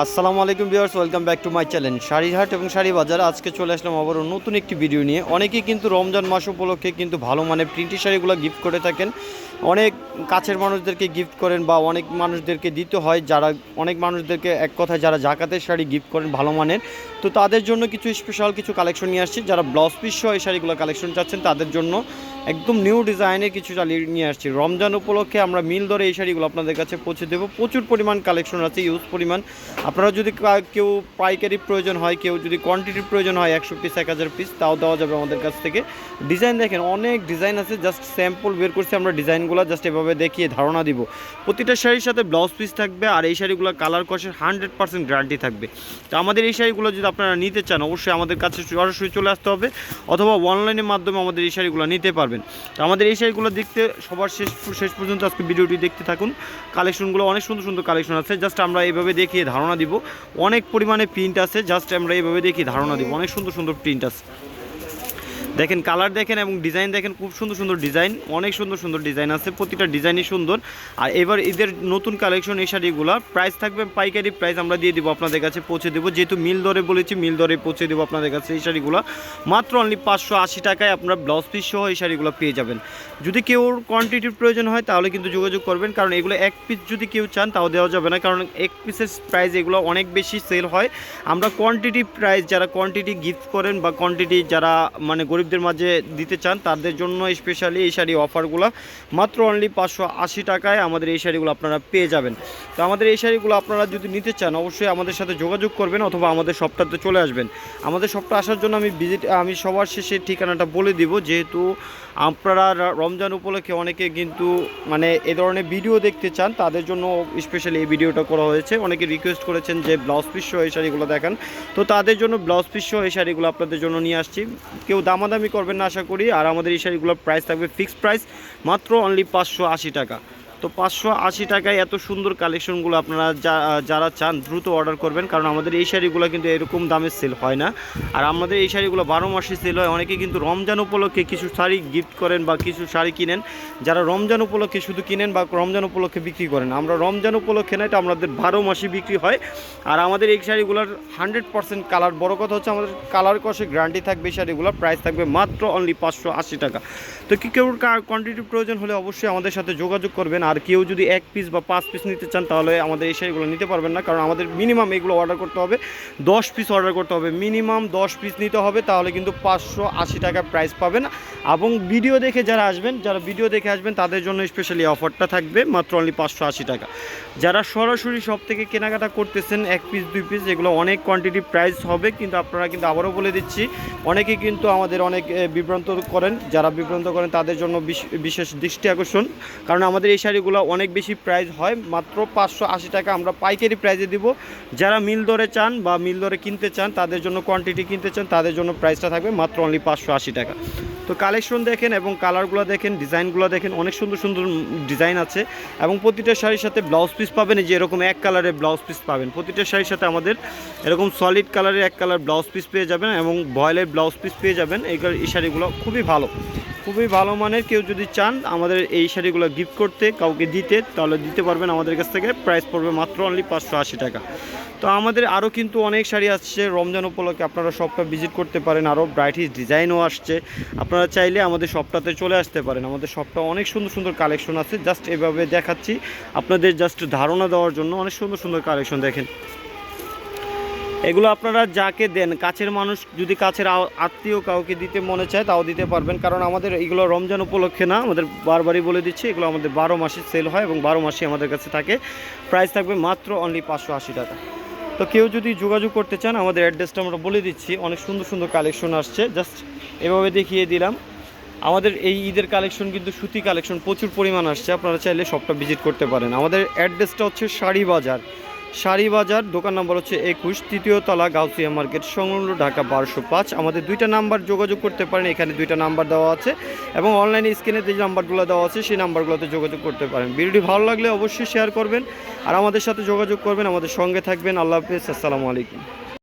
আসসালামু আলাইকুম viewers, welcome back to my channel Sarihat এবং শাড়ি বাজার আজকে চলে আসলাম আবারও নতুন একটি ভিডিও নিয়ে। অনেকেই কিন্তু রমজান মাস উপলক্ষে কিন্তু ভালো মানের প্রিন্টি শাড়িগুলো গিফট করে থাকেন। অনেক কাছের মানুষদেরকে গিফট করেন বা অনেক মানুষদেরকে দিতে হয়। যারা, অনেক মানুষদেরকে এক কথায় যারা জাকাতের শাড়ি গিফট করেন ভালো মানের। তো তাদের জন্য কিছু স্পেশাল কিছু কালেকশন নিয়ে আসছি। যারা ব্লাউজ পিস সহ এই শাড়িগুলো কালেকশন চাচ্ছেন, তাদের জন্য একদম নিউ ডিজাইনের কিছু চালিয়ে নিয়ে আসছি। রমজান উপলক্ষে আমরা মিল ধরে এই শাড়িগুলো আপনাদের কাছে পৌঁছে দেবো। প্রচুর পরিমাণ কালেকশন আছে ইউজ পরিমাণ। আপনারা যদি কেউ পাইকারি প্রয়োজন হয়, কেউ যদি কোয়ান্টিটির প্রয়োজন হয়, একশো পিস এক হাজার পিস তাও দেওয়া যাবে আমাদের কাছ থেকে। ডিজাইন দেখেন, অনেক ডিজাইন আছে জাস্ট স্যাম্পল বের করছি আমরা ডিজাইনগুলো জাস্ট এভাবে দেখিয়ে ধারণা দিব। প্রতিটা শাড়ির সাথে ব্লাউজ পিস থাকবে, আর এই শাড়িগুলো কালার কষের হান্ড্রেড পার্সেন্ট গ্যারান্টি থাকবে। তো আমাদের এই শাড়িগুলো যদি আপনারা নিতে চান, অবশ্যই আমাদের কাছে সরাসরি চলে আসতে হবে, অথবা অনলাইনের মাধ্যমে আমাদের এই শাড়িগুলো নিতে পারবেন। তো আমাদের এই শাড়িগুলো দেখতে সবার শেষ শেষ পর্যন্ত আজকে ভিডিওটি দেখতে থাকুন। কালেকশনগুলো অনেক সুন্দর সুন্দর কালেকশন আছে জাস্ট আমরা এইভাবে দেখিয়ে ধারণা দিব। অনেক পরিমাণে প্রিন্ট আছে জাস্ট আমরা এইভাবে দেখি ধারণা দিব। অনেক সুন্দর সুন্দর প্রিন্ট আছে। দেখেন কালার দেখেন এবং ডিজাইন দেখেন খুব সুন্দর সুন্দর ডিজাইন, অনেক সুন্দর সুন্দর ডিজাইন আছে, প্রতিটা ডিজাইনই সুন্দর। আর এবার ঈদের নতুন কালেকশন এই শাড়িগুলো প্রাইস থাকবে পাইকারি প্রাইস আমরা দিয়ে দিব আপনাদের কাছে, পৌঁছে দেবো। যেহেতু মিল দরে বলেছি, মিল দরে পৌঁছে দেবো আপনাদের কাছে এই শাড়িগুলো। মাত্র অনলি পাঁচশো আশি টাকায় আপনার ব্লাউজ পিস সহ এই শাড়িগুলো পেয়ে যাবেন। যদি কেউ কোয়ান্টিটির প্রয়োজন হয়, তাহলে কিন্তু যোগাযোগ করবেন, কারণ এগুলো এক পিস যদি কেউ চান, তাও দেওয়া যাবে না, কারণ এক পিসের প্রাইস এগুলো অনেক বেশি সেল হয়। আমরা কোয়ান্টিটি প্রাইস যারা কোয়ান্টিটি গিফট করেন বা কোয়ান্টিটি যারা মানে গরিবদের মাঝে দিতে চান, তাদের জন্য স্পেশালি এই শাড়ি অফারগুলো মাত্র অনলি পাঁচশো আশি টাকায় আমাদের এই শাড়িগুলো আপনারা পেয়ে যাবেন। তো আমাদের এই শাড়িগুলো আপনারা যদি নিতে চান, অবশ্যই আমাদের সাথে যোগাযোগ করবেন অথবা আমাদের শপটাতে চলে আসবেন। আমাদের শপটা আসার জন্য আমি ভিজিট আমি সবার শেষে ঠিকানাটা বলে দিব, যেহেতু আপনারা রমজান উপলক্ষে অনেকে কিন্তু মানে এ ধরনের ভিডিও দেখতে চান, তাদের জন্য স্পেশালি এই ভিডিওটা করা হয়েছে। অনেকে রিকোয়েস্ট করেছেন যে ব্লাউজ পিস সহ এই শাড়িগুলো দেখান। তো তাদের জন্য ব্লাউজ পিস সহ এই শাড়িগুলো আপনাদের জন্য নিয়ে আসছি। কেউ দামাদামি করবেন না আশা করি। আর আমাদের এই শাড়িগুলোর প্রাইস থাকবে ফিক্সড প্রাইস মাত্র অনলি পাঁচশো আশি টাকা। তো পাঁচশো আশি টাকায় এত সুন্দর কালেকশনগুলো আপনারা যারা চান দ্রুত অর্ডার করবেন, কারণ আমাদের এই শাড়িগুলো কিন্তু এরকম দামে সেল হয় না। আর আমাদের এই শাড়িগুলো বারো মাসে সেল হয়, অনেকে কিন্তু রমজান উপলক্ষে কিছু শাড়ি গিফট করেন বা কিছু শাড়ি কিনেন। যারা রমজান উপলক্ষে শুধু কিনেন বা রমজান উপলক্ষে বিক্রি করেন, আমরা রমজান উপলক্ষে না, এটা আমাদের বারো মাসে বিক্রি হয়। আর আমাদের এই শাড়িগুলোর হান্ড্রেড পার্সেন্ট কালার বড় কথা হচ্ছে আমাদের কালার কষে গ্যারান্টি থাকবে এই শাড়িগুলোর প্রাইস থাকবে মাত্র অনলি পাঁচশো আশি টাকা। তো কি কেউ কোয়ান্টিটি প্রয়োজন হলে অবশ্যই আমাদের সাথে যোগাযোগ করবেন। আর কেউ যদি এক পিস বা পাঁচ পিস নিতে চান, তাহলে আমাদের এই শাড়িগুলো নিতে পারবেন না। কারণ আমাদের মিনিমাম এগুলো অর্ডার করতে হবে। দশ পিস অর্ডার করতে হবে। মিনিমাম দশ পিস নিতে হবে, তাহলে কিন্তু পাঁচশো আশি টাকা প্রাইস পাবেন। এবং ভিডিও দেখে যারা আসবেন, যারা ভিডিও দেখে আসবেন, তাদের জন্য স্পেশালি অফারটা থাকবে মাত্র অনলি পাঁচশো আশি টাকা। যারা সরাসরি সব থেকে কেনাকাটা করতেছেন, এক পিস দুই পিস এগুলো অনেক কোয়ান্টিটি প্রাইস হবে, কিন্তু আপনারা কিন্তু আবারও বলে দিচ্ছি, অনেকে কিন্তু আমাদের অনেক বিভ্রান্ত করেন। যারা বিভ্রান্ত করেন, তাদের জন্য বিশ- বিশেষ দৃষ্টি আকর্ষণ। কারণ আমাদের এই শাড়িগুলো অনেক বেশি প্রাইস হয়। মাত্র পাঁচশো আশি টাকা আমরা পাইকারি প্রাইজে দিব। যারা মিল দরে চান বা মিল দরে কিনতে চান, তাদের জন্য কোয়ান্টিটি কিনতে চান, তাদের জন্য প্রাইসটা থাকবে মাত্র অনলি পাঁচশো আশি টাকা। তো কালেকশন দেখেন এবং কালারগুলো দেখেন ডিজাইনগুলো দেখেন, অনেক সুন্দর সুন্দর ডিজাইন আছে। এবং প্রতিটা শাড়ির সাথে ব্লাউজ পিস পাবেন যে এরকম এক কালারের ব্লাউজ পিস পাবেন। প্রতিটা শাড়ির সাথে আমাদের এরকম সলিড কালারের এক কালার ব্লাউজ পিস পেয়ে যাবেন এবং ভয়েলের ব্লাউজ পিস পেয়ে যাবেন। এই এই শাড়িগুলো খুবই ভালো। খুবই ভালো মানের কেউ যদি চান, আমাদের এই শাড়িগুলো গিফট করতে কাউকে দিতে, তাহলে দিতে পারবেন আমাদের কাছ থেকে। প্রাইস পড়বে মাত্র অনলি পাঁচশো আশি টাকা। তো আমাদের আরও কিন্তু অনেক শাড়ি আসছে। রমজান উপলক্ষে আপনারা শপটা ভিজিট করতে পারেন। আরও ব্রাইটিস ডিজাইনও আসছে। আপনারা চাইলে আমাদের শপটাতে চলে আসতে পারেন। আমাদের শপটা অনেক সুন্দর সুন্দর কালেকশন আছে। জাস্ট এভাবে দেখাচ্ছি। আপনাদের জাস্ট ধারণা দেওয়ার জন্য অনেক সুন্দর সুন্দর কালেকশন দেখেন। এগুলো আপনারা যাকে দেন, কাছের মানুষ যদি কাছের আত্মীয় কাউকে দিতে মনে চায় তাও দিতে পারবেন। কারণ আমাদের এগুলো রমজান উপলক্ষে না, আমাদের বারবারই বলে দিচ্ছি, এগুলো আমাদের বারো মাসে সেল হয় এবং বারো মাসে আমাদের কাছে থাকে। প্রাইস থাকবে মাত্র অনলি পাঁচশো আশি টাকা। তো কেউ যদি যোগাযোগ করতে চান, আমাদের অ্যাড্রেসটা আমরা বলে দিচ্ছি, অনেক সুন্দর সুন্দর কালেকশন আসছে। জাস্ট এভাবে দেখিয়ে দিলাম। আমাদের এই ঈদের কালেকশন কিন্তু সুতি কালেকশন প্রচুর পরিমাণ আসছে, আপনারা চাইলে সবটা ভিজিট করতে পারেন। আমাদের অ্যাড্রেসটা হচ্ছে শাড়ি বাজার। বাজার দোকান নম্বর হচ্ছে একুশ, তৃতীয় তলা, গাউসিয়া মার্কেট, সংলগ্ন ঢাকা বারোশো পাঁচ। আমাদের দুইটা নাম্বার যোগাযোগ করতে পারেন, এখানে দুইটা নাম্বার দেওয়া আছে। এবং অনলাইন স্ক্রিনে যে নাম্বারগুলো দেওয়া আছে, সেই নাম্বারগুলোতে যোগাযোগ করতে পারেন। ভিডিওটি ভালো লাগলে অবশ্যই শেয়ার করবেন। আর আমাদের সাথে যোগাযোগ করবেন, আমাদের সঙ্গে থাকবেন। আল্লাহ হাফিজ, আসসালামু আলাইকুম।